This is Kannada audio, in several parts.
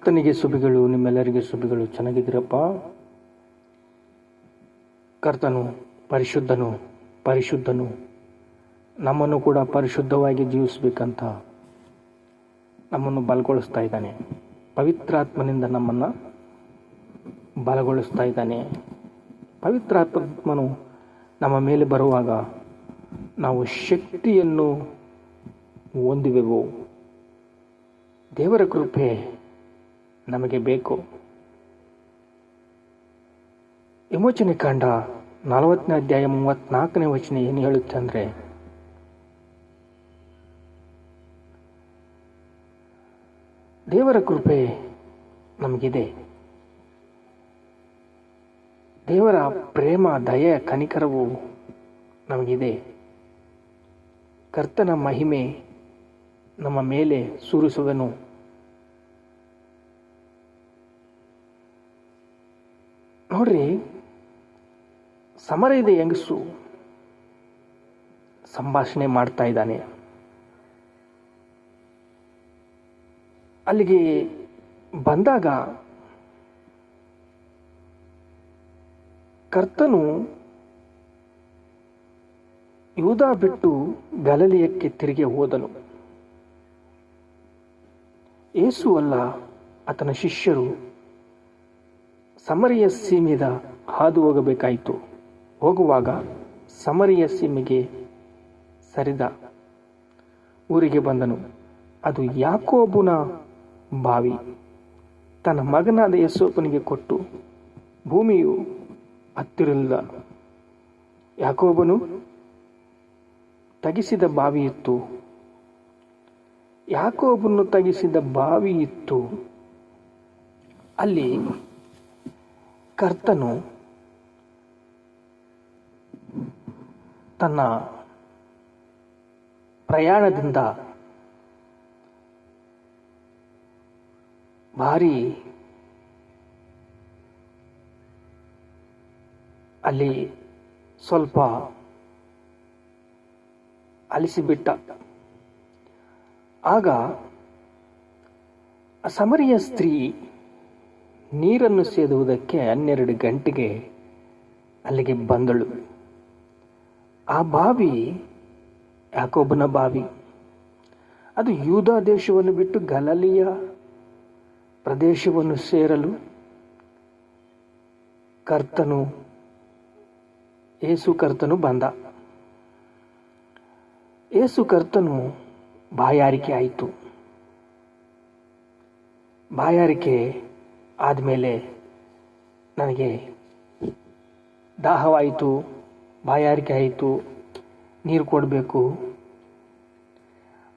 ಕರ್ತನಿಗೆ ಸುಬಿಗಳು ನಿಮ್ಮೆಲ್ಲರಿಗೆ ಸುಬಿಗಳು ಚೆನ್ನಾಗಿದ್ದೀರಪ್ಪ? ಕರ್ತನು ಪರಿಶುದ್ಧನು ಪರಿಶುದ್ಧನು. ನಮ್ಮನ್ನು ಕೂಡ ಪರಿಶುದ್ಧವಾಗಿ ಜೀವಿಸಬೇಕಂತ ನಮ್ಮನ್ನು ಬಲಗೊಳಿಸ್ತಾ ಇದ್ದಾನೆ. ಪವಿತ್ರಾತ್ಮನಿಂದ ನಮ್ಮನ್ನು ಬಲಗೊಳಿಸ್ತಾ ಇದ್ದಾನೆ. ಪವಿತ್ರಾತ್ಮನು ನಮ್ಮ ಮೇಲೆ ಬರುವಾಗ ನಾವು ಶಕ್ತಿಯನ್ನು ಹೊಂದುವೆವು. ದೇವರ ಕೃಪೆ ನಮಗೆ ಬೇಕು. ವಿಮೋಚನೆ ಕಾಂಡ ನಲವತ್ತನೇ ಅಧ್ಯಾಯ ಮೂವತ್ನಾಲ್ಕನೇ ವಚನ ಏನು ಹೇಳುತ್ತೆ ಅಂದರೆ, ದೇವರ ಕೃಪೆ ನಮಗಿದೆ. ದೇವರ ಪ್ರೇಮ, ದಯ, ಕನಿಕರವು ನಮಗಿದೆ. ಕರ್ತನ ಮಹಿಮೆ ನಮ್ಮ ಮೇಲೆ ಸುರಿಸುವನು. ನೋಡ್ರಿ ಸಮರ ಇದೆ ಹೆಂಗಸು ಸಂಭಾಷಣೆ ಮಾಡ್ತಾ ಇದ್ದಾನೆ. ಅಲ್ಲಿಗೆ ಬಂದಾಗ ಕರ್ತನು ಯೂದ ಬಿಟ್ಟು ಗಲಲಿಯಕ್ಕೆ ತಿರುಗಿ ಹೋದನು. ಏಸು ಅಲ್ಲ, ಆತನ ಶಿಷ್ಯರು ಸಮರಿಯ ಸೀಮೆದ ಹಾದು ಹೋಗಬೇಕಾಯಿತು. ಹೋಗುವಾಗ ಸಮರಿಯ ಸೀಮೆಗೆ ಸರಿದ ಊರಿಗೆ ಬಂದನು. ಅದು ಯಾಕೋಬುನ ಬಾವಿ. ತನ್ನ ಮಗನಾದ ಯಶೋಪನಿಗೆ ಕೊಟ್ಟು, ಭೂಮಿಯು ಹತ್ತಿರಲಿಲ್ಲ. ಯಾಕೋಬನು ತಗಿಸಿದ ಬಾವಿ ಇತ್ತು. ಯಾಕೋಬನ್ನು ತಗಿಸಿದ ಬಾವಿ ಇತ್ತು. ಅಲ್ಲಿ ಕರ್ತನು ತನ್ನ ಪ್ರಯಾಣದಿಂದ ಭಾರಿ ಅಲ್ಲಿ ಸ್ವಲ್ಪ ಅಲಿಸಿಬಿಟ್ಟ. ಆಗ ಸಮರಿಯ ಸ್ತ್ರೀ ನೀರನ್ನು ಸೇದುವುದಕ್ಕೆ ಹನ್ನೆರಡು ಗಂಟೆಗೆ ಅಲ್ಲಿಗೆ ಬಂದಳು. ಆ ಬಾವಿ ಯಾಕೊಬ್ಬನ ಬಾವಿ. ಅದು ಯೂದ ದೇಶವನ್ನು ಬಿಟ್ಟು ಗಲಲಿಯ ಪ್ರದೇಶವನ್ನು ಸೇರಲು ಕರ್ತನು, ಏಸು ಕರ್ತನು ಬಂದ. ಏಸು ಕರ್ತನು ಬಾಯಾರಿಕೆ ಆಯಿತು. ಬಾಯಾರಿಕೆ ಆದಮೇಲೆ ನನಗೆ ದಾಹವಾಯಿತು, ಬಾಯಾರಿಕೆ ಆಯಿತು, ನೀರು ಕೊಡಬೇಕು.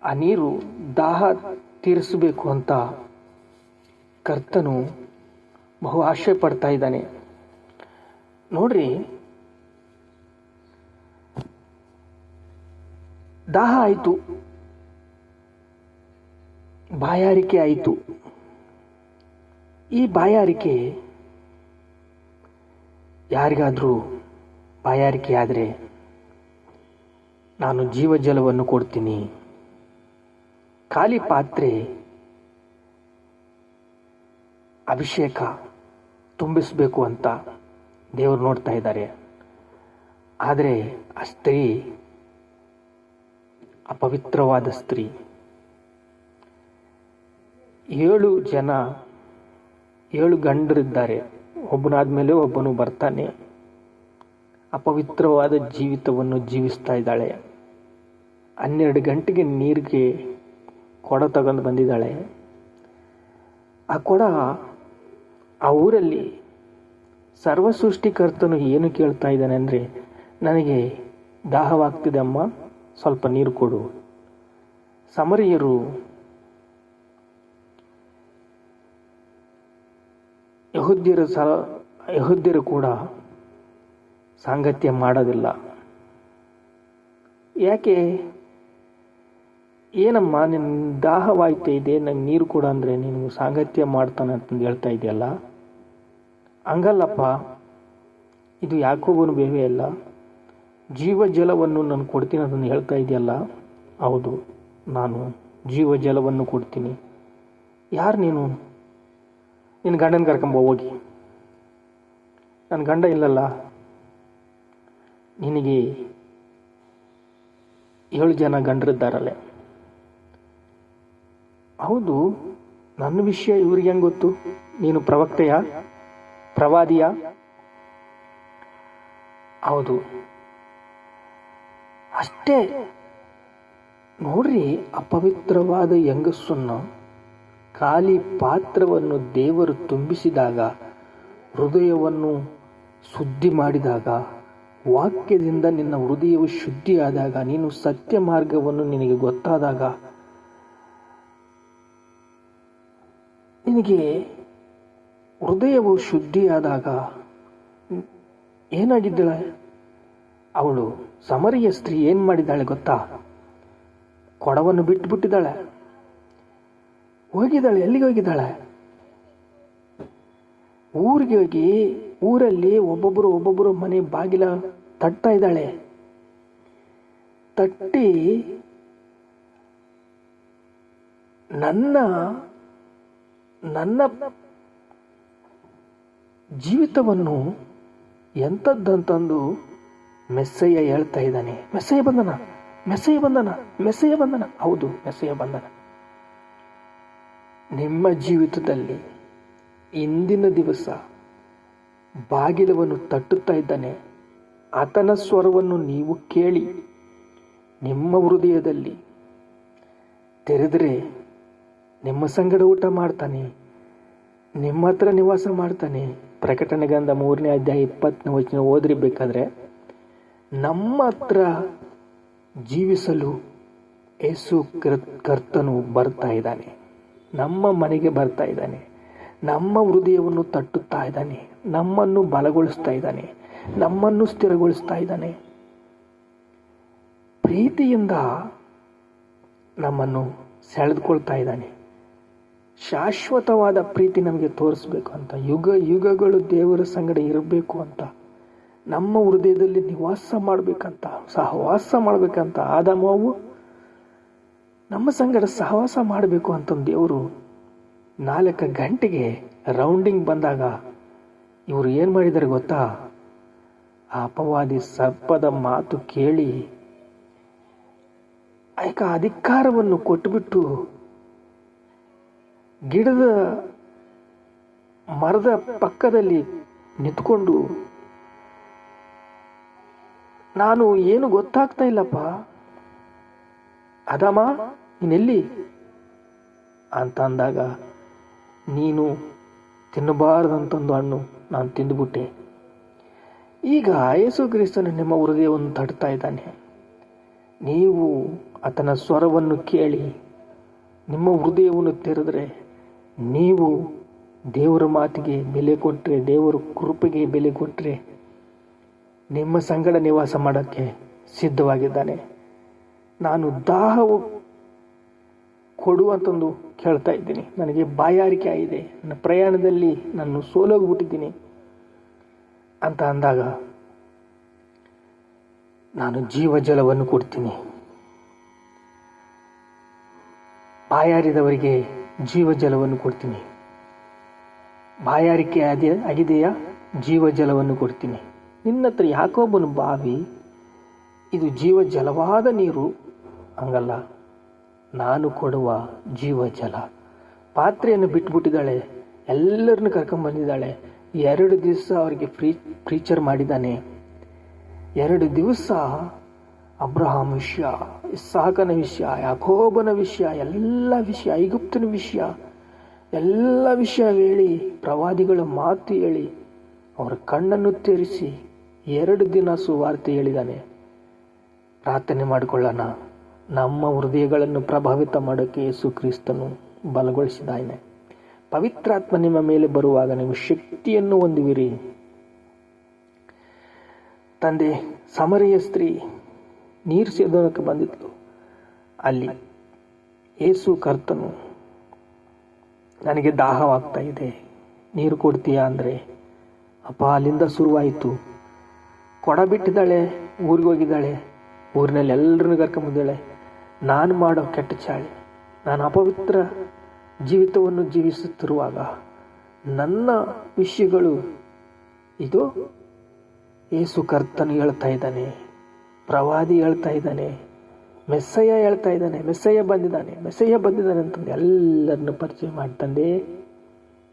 ಆ ನೀರು ದಾಹ ತೀರಿಸಬೇಕು ಅಂತ ಕರ್ತನು ಬಹು ಆಶೆ ಪಡ್ತಾ ಇದ್ದಾನೆ. ನೋಡ್ರಿ, ದಾಹ ಆಯಿತು, ಬಾಯಾರಿಕೆ ಆಯಿತು. ಈ ಬಾಯಾರಿಕೆ ಯಾರಿಗಾದರೂ ಬಾಯಾರಿಕೆಯಾದರೆ ನಾನು ಜೀವಜಲವನ್ನು ಕೊಡ್ತೀನಿ. ಖಾಲಿ ಪಾತ್ರೆ, ಅಭಿಷೇಕ ತುಂಬಿಸಬೇಕು ಅಂತ ದೇವರು ನೋಡ್ತಾ ಇದ್ದಾರೆ. ಆದರೆ ಆ ಸ್ತ್ರೀ ಅಪವಿತ್ರವಾದ ಸ್ತ್ರೀ. ಏಳು ಜನ ಏಳು ಗಂಡರಿದ್ದಾರೆ. ಒಬ್ಬನಾದ್ಮೇಲೆ ಒಬ್ಬನು ಬರ್ತಾನೆ. ಅಪವಿತ್ರವಾದ ಜೀವಿತವನ್ನು ಜೀವಿಸ್ತಾ ಇದ್ದಾಳೆ. ಹನ್ನೆರಡು ಗಂಟೆಗೆ ನೀರಿಗೆ ಕೊಡ ತಗೊಂಡು ಬಂದಿದ್ದಾಳೆ. ಆ ಕೊಡ ಆ ಊರಲ್ಲಿ ಸರ್ವ ಸೃಷ್ಟಿಕರ್ತನು ಏನು ಕೇಳ್ತಾ ಇದ್ದಾನೆ ಅಂದರೆ, ನನಗೆ ದಾಹವಾಗ್ತಿದೆ ಅಮ್ಮ, ಸ್ವಲ್ಪ ನೀರು ಕೊಡು. ಸಮರಿಯರು ಯಹುದ್ಯರು ಸಹ, ಯಹುದ್ಯರು ಕೂಡ ಸಾಂಗತ್ಯ ಮಾಡೋದಿಲ್ಲ. ಯಾಕೆ? ಏನಮ್ಮ ನಿನ್ನ ದಾಹವಾಯ್ತಾ, ಇದೆ, ನಂಗೆ ನೀರು ಕೂಡ ಅಂದರೆ ನೀನು ಸಾಂಗತ್ಯ ಮಾಡ್ತಾನೆ ಅಂತಂದು ಹೇಳ್ತಾ ಇದೆಯಲ್ಲ? ಹಂಗಲ್ಲಪ್ಪ, ಇದು ಯಾಕೋಬನು ಬೇವೆ ಅಲ್ಲ. ಜೀವ ಜಲವನ್ನು ನಾನು ಕೊಡ್ತೀನಿ ಅದನ್ನು ಹೇಳ್ತಾ ಇದೆಯಲ್ಲ? ಹೌದು, ನಾನು ಜೀವ ಜಲವನ್ನು ಕೊಡ್ತೀನಿ. ಯಾರು ನೀನು? ನಿನ್ನ ಗಂಡನ ಕರ್ಕೊಂಬ ಹೋಗಿ. ನನ್ನ ಗಂಡ ಇಲ್ಲಲ್ಲ. ನಿನಗೆ ಏಳು ಜನ ಗಂಡರಿದ್ದಾರಲ್ಲೇ. ಹೌದು, ನನ್ನ ವಿಷಯ ಇವ್ರಿಗೆ ಹೆಂಗೆ ಗೊತ್ತು? ನೀನು ಪ್ರವಕ್ತೆಯ? ಪ್ರವಾದಿಯ? ಹೌದು. ಅಷ್ಟೇ. ನೋಡ್ರಿ, ಅಪವಿತ್ರವಾದ ಹೆಂಗಸನ್ನು ಖಾಲಿ ಪಾತ್ರವನ್ನು ದೇವರು ತುಂಬಿಸಿದಾಗ, ಹೃದಯವನ್ನು ಶುದ್ಧಿ ಮಾಡಿದಾಗ, ವಾಕ್ಯದಿಂದ ನಿನ್ನ ಹೃದಯವು ಶುದ್ಧಿಯಾದಾಗ, ನೀನು ಸತ್ಯ ಮಾರ್ಗವನ್ನು ನಿನಗೆ ಗೊತ್ತಾದಾಗ, ನಿನಗೆ ಹೃದಯವು ಶುದ್ಧಿಯಾದಾಗ, ಏನಾಗಿದ್ದಾಳೆ? ಅವಳು ಸಮರಿಯ ಸ್ತ್ರೀ ಏನು ಮಾಡಿದ್ದಾಳೆ ಗೊತ್ತಾ? ಕೊಡವನ್ನು ಬಿಟ್ಟು ಬಿಟ್ಟಿದ್ದಾಳೆ ಹೋಗಿದ್ದಾಳೆ, ಎಲ್ಲಿಗೆ ಹೋಗಿದ್ದಾಳೆ? ಊರಿಗೆ ಹೋಗಿ, ಊರಲ್ಲಿ ಒಬ್ಬೊಬ್ಬರು ಒಬ್ಬೊಬ್ಬರು ಮನೆ ಬಾಗಿಲ ತಟ್ತಾ ಇದ್ದಾಳೆ. ತಟ್ಟಿ ನನ್ನ ನನ್ನ ಜೀವಿತವನ್ನು ಎಂಥದ್ದಂತಂದು ಮೆಸ್ಸಯ್ಯ ಹೇಳ್ತಾ ಇದ್ದಾನೆ. ಮೆಸ್ಸಯ್ಯ ಬಂದನ ಮೆಸ್ಸಯ್ಯ ಬಂದನ ಮೆಸ್ಸಯ್ಯ ಬಂದನ ಹೌದು, ಮೆಸ್ಸಯ್ಯ ಬಂದನ ನಿಮ್ಮ ಜೀವಿತದಲ್ಲಿ ಇಂದಿನ ದಿವಸ ಬಾಗಿಲವನ್ನು ತಟ್ಟುತ್ತಾ ಇದ್ದಾನೆ. ಆತನ ಸ್ವರವನ್ನು ನೀವು ಕೇಳಿ ನಿಮ್ಮ ಹೃದಯದಲ್ಲಿ ತೆರೆದರೆ ನಿಮ್ಮ ಸಂಗಡ ಊಟ ಮಾಡ್ತಾನೆ, ನಿಮ್ಮ ಹತ್ರ ನಿವಾಸ ಮಾಡ್ತಾನೆ. ಪ್ರಕಟಣೆ ಗಂಧ ಮೂರನೇ ಅಧ್ಯಾಯ ಇಪ್ಪತ್ತನೇ ವಚನ ಓದ್ರಿ ಬೇಕಾದ್ರೆ, ನಮ್ಮ ಹತ್ರ ಜೀವಿಸಲು ಯೇಸು ಕರ್- ಕರ್ತನು ಬರ್ತಾ ಇದ್ದಾನೆ. ನಮ್ಮ ಮನೆಗೆ ಬರ್ತಾ ಇದ್ದಾನೆ. ನಮ್ಮ ಹೃದಯವನ್ನು ತಟ್ಟುತ್ತಾ ಇದ್ದಾನೆ. ನಮ್ಮನ್ನು ಬಲಗೊಳಿಸ್ತಾ ಇದ್ದಾನೆ. ನಮ್ಮನ್ನು ಸ್ಥಿರಗೊಳಿಸ್ತಾ ಇದ್ದಾನೆ. ಪ್ರೀತಿಯಿಂದ ನಮ್ಮನ್ನು ಸೆಳೆದುಕೊಳ್ತಾ ಇದ್ದಾನೆ. ಶಾಶ್ವತವಾದ ಪ್ರೀತಿ ನಮಗೆ ತೋರಿಸ್ಬೇಕು ಅಂತ, ಯುಗ ಯುಗಗಳು ದೇವರ ಸಂಗಡ ಇರಬೇಕು ಅಂತ, ನಮ್ಮ ಹೃದಯದಲ್ಲಿ ನಿವಾಸ ಮಾಡಬೇಕಂತ, ಸಹವಾಸ ಮಾಡಬೇಕಂತ ಆದಮವು ನಮ್ಮ ಸಂಗಡ ಸಹವಾಸ ಮಾಡಬೇಕು ಅಂತಂದು ದೇವರು. ನಾಲ್ಕು ಗಂಟೆಗೆ ರೌಂಡಿಂಗ್ ಬಂದಾಗ ಇವರು ಏನು ಮಾಡಿದ್ದಾರೆ ಗೊತ್ತಾ? ಆ ಅಪವಾದಿ ಸರ್ಪದ ಮಾತು ಕೇಳಿ ಆಯ್ಕ ಅಧಿಕಾರವನ್ನು ಕೊಟ್ಟುಬಿಟ್ಟು ಗಿಡದ ಮರದ ಪಕ್ಕದಲ್ಲಿ ನಿಂತ್ಕೊಂಡು, ನಾನು ಏನು ಗೊತ್ತಾಗ್ತಾ ಇಲ್ಲಪ್ಪ. ಅದಮ್ಮ? ನೀನೆಲ್ಲಿ? ಅಂತ ಅಂದಾಗ ನೀನು ತಿನ್ನಬಾರ್ದಂತಂದು ಹಣ್ಣು ನಾನು ತಿಂದುಬಿಟ್ಟೆ. ಈಗ ಯೇಸು ಕ್ರಿಸ್ತನು ನಿಮ್ಮ ಹೃದಯವನ್ನು ತಡ್ತಾ ಇದ್ದಾನೆ. ನೀವು ಆತನ ಸ್ವರವನ್ನು ಕೇಳಿ, ನಿಮ್ಮ ಹೃದಯವನ್ನು ತೆರೆದರೆ ನೀವು ದೇವರ ಮಾತಿಗೆ ಬೆಲೆ ಕೊಟ್ಟರೆ ದೇವರ ಕೃಪೆಗೆ ಬೆಲೆ ಕೊಟ್ಟರೆ ನಿಮ್ಮ ಸಂಗಡ ನಿವಾಸ ಮಾಡೋಕ್ಕೆ ಸಿದ್ಧವಾಗಿದ್ದಾನೆ. ನಾನು ದಾಹವು ಕೊಡು ಅಂತಂದು ಕೇಳ್ತಾ ಇದ್ದೀನಿ. ನನಗೆ ಬಾಯಾರಿಕೆ ಆಗಿದೆ. ನನ್ನ ಪ್ರಯಾಣದಲ್ಲಿ ನಾನು ಸೋಲೋಗ್ಬಿಟ್ಟಿದ್ದೀನಿ ಅಂತ ಅಂದಾಗ ನಾನು ಜೀವ ಜಲವನ್ನು ಕೊಡ್ತೀನಿ. ಬಾಯಾರಿದವರಿಗೆ ಜೀವ ಜಲವನ್ನು ಕೊಡ್ತೀನಿ. ಬಾಯಾರಿಕೆ ಆದ, ಆಗಿದೆಯಾ? ಜೀವ ಜಲವನ್ನು ಕೊಡ್ತೀನಿ. ನಿನ್ನ ಹತ್ರ ಯಾಕೊಬ್ಬನು ಬಾವಿ, ಇದು ಜೀವ ಜಲವಾದ ನೀರು, ಹಂಗಲ್ಲ. ನಾನು ಕೊಡುವ ಜೀವಜಲ. ಪಾತ್ರೆಯನ್ನು ಬಿಟ್ಬಿಟ್ಟಿದ್ದಾಳೆ. ಎಲ್ಲರನ್ನು ಕರ್ಕೊಂಡ್ಬಂದಿದ್ದಾಳೆ ಎರಡು ದಿವಸ ಅವರಿಗೆ ಫ್ರೀ ಫ್ರೀಚರ್ ಮಾಡಿದ್ದಾನೆ. ಎರಡು ದಿವಸ ಅಬ್ರಹಾಂ ವಿಷಯ, ಇಸ್ಸಾಕನ ವಿಷಯ, ಯಾಕೋಬನ ವಿಷಯ, ಎಲ್ಲ ವಿಷಯ, ಐಗುಪ್ತನ ವಿಷಯ, ಎಲ್ಲ ವಿಷಯ ಹೇಳಿ, ಪ್ರವಾದಿಗಳ ಮಾತು ಹೇಳಿ, ಅವರ ಕಣ್ಣನ್ನು ತೆರೆಸಿ ಎರಡು ದಿನ ಸುವಾರ್ತೆ ಹೇಳಿದ್ದಾನೆ. ಪ್ರಾರ್ಥನೆ ಮಾಡಿಕೊಳ್ಳೋಣ. ನಮ್ಮ ಹೃದಯಗಳನ್ನು ಪ್ರಭಾವಿತ ಮಾಡೋಕ್ಕೆ ಯೇಸು ಕ್ರಿಸ್ತನು ಬಲಗೊಳಿಸಿದ್ದಾನೆ. ಪವಿತ್ರಾತ್ಮ ನಿಮ್ಮ ಮೇಲೆ ಬರುವಾಗ ನೀವು ಶಕ್ತಿಯನ್ನು ಹೊಂದುವಿರಿ. ತಂದೆ, ಸಮರಿಯ ಸ್ತ್ರೀ, ನೀರು ಸೇದೋನಕ್ಕೆ ಬಂದಿತ್ತು ಅಲ್ಲಿ ಏಸು ಕರ್ತನು, ನನಗೆ ದಾಹವಾಗ್ತಾ ಇದೆ. ನೀರು ಕೊಡ್ತೀಯಾ ಅಂದರೆ, ಅಪ್ಪ, ಅಲ್ಲಿಂದ ಶುರುವಾಯಿತು. ಕೊಡ ಬಿಟ್ಟಿದ್ದಾಳೆ, ಊರಿಗೆ ಹೋಗಿದ್ದಾಳೆ, ಊರಿನಲ್ಲಿ ಎಲ್ಲರನ್ನೂ ಕರ್ಕೊಂಬಂದಿದ್ದಾಳೆ. ನಾನು ಮಾಡೋ ಕೆಟ್ಟ ಚಾಳಿ, ನಾನು ಅಪವಿತ್ರ ಜೀವಿತವನ್ನು ಜೀವಿಸುತ್ತಿರುವಾಗ ನನ್ನ ವಿಷಯಗಳು ಇದು ಏಸು ಕರ್ತನು ಹೇಳ್ತಾ ಇದ್ದಾನೆ, ಪ್ರವಾದಿ ಹೇಳ್ತಾ ಇದ್ದಾನೆ ಮೆಸ್ಸಯ್ಯ ಹೇಳ್ತಾ ಇದ್ದಾನೆ ಮೆಸ್ಸಯ್ಯ ಬಂದಿದ್ದಾನೆ ಮೆಸ್ಸಯ್ಯ ಬಂದಿದ್ದಾನೆ ಅಂತಂದು ಎಲ್ಲರನ್ನು ಪರಿಚಯ ಮಾಡ್ತಂದೆ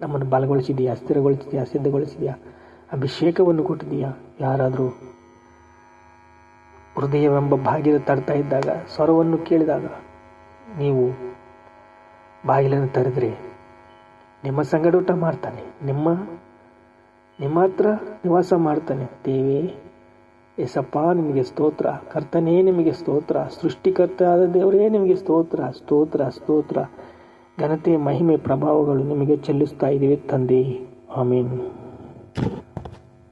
ನಮ್ಮನ್ನು ಬಲಗೊಳಿಸಿದೆಯಾ, ಸ್ಥಿರಗೊಳಿಸಿದೆಯಾ, ಸಿದ್ಧಗೊಳಿಸಿದೆಯಾ, ಅಭಿಷೇಕವನ್ನು ಕೊಟ್ಟಿದೆಯಾ, ಯಾರಾದರೂ ಹೃದಯವೆಂಬ ಬಾಗಿಲು ತಡ್ತಾ ಇದ್ದಾಗ ಸ್ವರವನ್ನು ಕೇಳಿದಾಗ, ನೀವು ಬಾಗಿಲನ್ನು ತೆರೆದ್ರೆ ನಿಮ್ಮ ಸಂಗಡೂಟ ಮಾಡ್ತಾನೆ, ನಿಮ್ಮ ನಿಮ್ಮ ಹತ್ರ ನಿವಾಸ ಮಾಡ್ತಾನೆ. ದೇವಿ, ಏಸಪ್ಪ, ನಿಮಗೆ ಸ್ತೋತ್ರ. ಕರ್ತನೇ, ನಿಮಗೆ ಸ್ತೋತ್ರ. ಸೃಷ್ಟಿಕರ್ತ ಆದ ದೇವರೇ, ನಿಮಗೆ ಸ್ತೋತ್ರ. ಸ್ತೋತ್ರ ಸ್ತೋತ್ರ. ಘನತೆ, ಮಹಿಮೆ, ಪ್ರಭಾವಗಳು ನಿಮಗೆ ಚೆಲ್ಲಿಸ್ತಾ ಇದ್ದೀವಿ ತಂದೆ. ಆಮೀನ್.